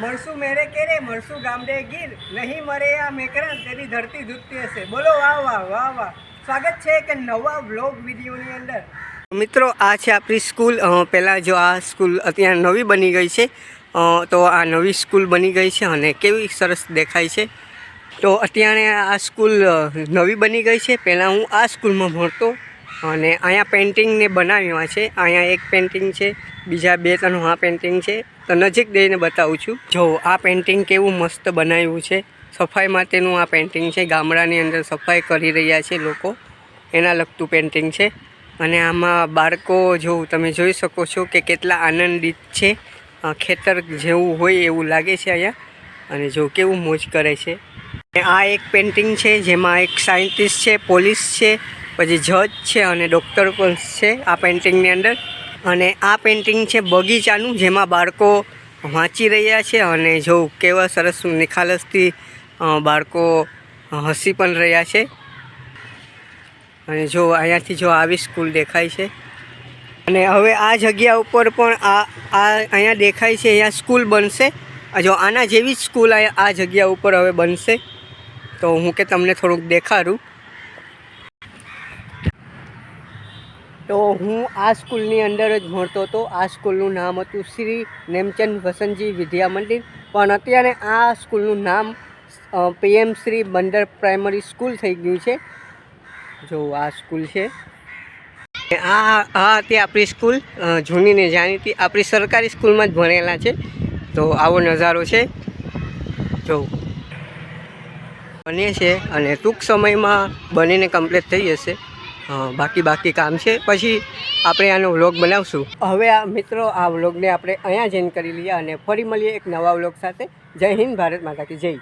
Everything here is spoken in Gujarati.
મળશું મેરે કેરે મળશું ગામડે ગીર, નહીં મરે આ મેકરા, તેની ધરતી ધૂપતી હશે. બોલો, વાહ વાહ વાહ વાહ. સ્વાગત છે એક નવા વ્લોગ વિડીયોની અંદર. મિત્રો, આ છે આપણી સ્કૂલ. પહેલાં જો આ સ્કૂલ અત્યારે નવી બની ગઈ છે તો આ નવી સ્કૂલ બની ગઈ છે અને કેવી સરસ દેખાય છે. તો અત્યારે આ સ્કૂલ નવી બની ગઈ છે. પહેલાં હું આ સ્કૂલમાં ભણતો અને અહીંયા પેઇન્ટિંગને બનાવ્યા છે. અહીંયા એક પેઇન્ટિંગ છે, બીજા બે ત્રણ આ પેઇન્ટિંગ છે. તો નજીક દઈને બતાવું છું. જો આ પેઇન્ટિંગ કેવું મસ્ત બનાવ્યું છે. સફાઈ માટેનું આ પેઇન્ટિંગ છે. ગામડાની અંદર સફાઈ કરી રહ્યા છે લોકો. એના લગતું પેઇન્ટિંગ છે. અને આમાં બાળકો જો તમે જોઈ શકો છો કે કેટલા આનંદિત છે. ખેતર જેવું હોય એવું લાગે છે અહીંયા. અને જો કેવું મોજ કરે છે. આ એક પેઇન્ટિંગ છે જેમાં એક સાયન્ટિસ્ટ છે, પોલીસ છે પછી જજ છે અને ડૉક્ટર પણ છે આ પેઇન્ટિંગની અંદર. અને આ પેઇન્ટિંગ છે બગીચાનું, જેમાં બાળકો વાંચી રહ્યા છે અને જો કેવા સરસ નિખાલસથી બાળકો હસી પણ રહ્યા છે. અને જો અહીંયાથી જો આવી સ્કૂલ દેખાય છે. અને હવે આ જગ્યા ઉપર પણ આ આ અહીંયા દેખાય છે, અહીંયા સ્કૂલ બનશે. જો આના જેવી જ સ્કૂલ આ જગ્યા ઉપર હવે બનશે. તો હું કે તમને થોડુંક દેખાડું. તો હું આ સ્કૂલની અંદર જ ભણતો હતો. આ સ્કૂલનું નામ હતું શ્રી નેમચંદ વસંતજી વિદ્યા મંદિર. પણ અત્યારે આ સ્કૂલનું નામ પીએમ શ્રી બંદર પ્રાઇમરી સ્કૂલ થઈ ગયું છે. જો આ સ્કૂલ છે. આ આ હતી આપણી સ્કૂલ જૂનીને જાણીતી આપણી સરકારી સ્કૂલમાં જ ભણેલા છે. તો આવો નજારો છે. જો. બને છે અને ટૂંક સમયમાં બનીને કમ્પ્લીટ થઈ જશે. બાકી બાકી કામ છે. પછી આપણે આનો વ્લોગ બનાવશું. હવે આ મિત્રો, આ વ્લોગને આપણે અહીંયા જ કરી લઈએ અને ફરી મળીએ એક નવા વ્લોગ સાથે. જય હિન્દ, ભારત માતા કી જય.